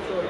Gracias.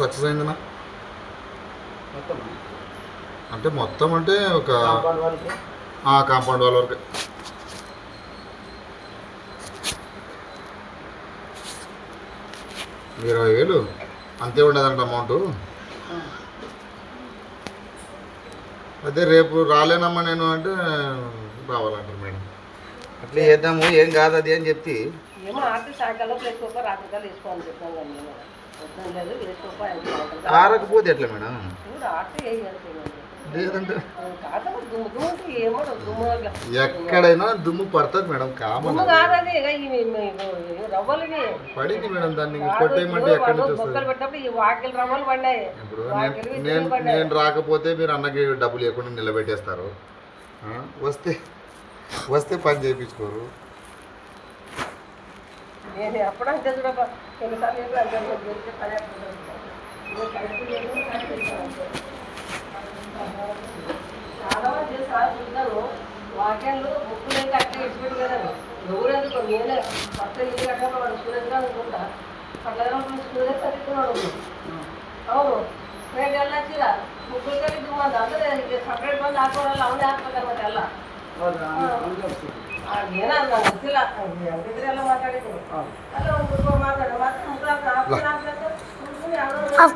Success అయిందనా అంటే మొత్తం అంటే ఒక కాంపౌండ్ వాళ్ళ వరకు. ఇరవై వేలు. అంతే ఉండదంట అమౌంట్ అదే రేపు రాలేనమ్మా నేను అంటే రావాలంటారు మేడం. అట్లా చేద్దాము ఏం కాదు అది అని చెప్పి. ఆరకపోతే ఎట్లా మేడం? లేదంటే ఎక్కడైనా దుమ్ము పడుతుంది మేడం కామన్ పడింది మేడం దాన్ని కొట్టేయమంటే ఎక్కడి ఇప్పుడు నేను నేను రాకపోతే మీరు అన్నకి డబ్బులు ఇవ్వకుండా నిలబెట్టేస్తారు. వస్తే వస్తే పని చేయించుకోరు. నేను ఎప్పుడు అంతే చూడక కొన్నిసార్లు వాక్యాలు ముక్కులు ఇంకా అట్లా ఇచ్చిపెట్టు కదా. ఎవరెందుకు నేనే కొత్త ఇల్లు కట్టాక వాడు స్టూడెంట్గా అనుకుంటా. అట్లా స్టూడెంట్ చదువుతున్నాడు అవును. రేపు వెళ్ళొచ్చిరా ముగ్గురు కలిసి మంది అందరూ సపరేట్ మంది ఆడుకోవాలి అవునే? ఆడుకోవాలి అనమాట ఎలా నేను అన్నాను అసలు ఎవరిద్దరు ఎలా మాట్లాడేది? అలా ముగ్గురు మాట్లాడు. మాత్రం ముగ్గురు ఆఫ్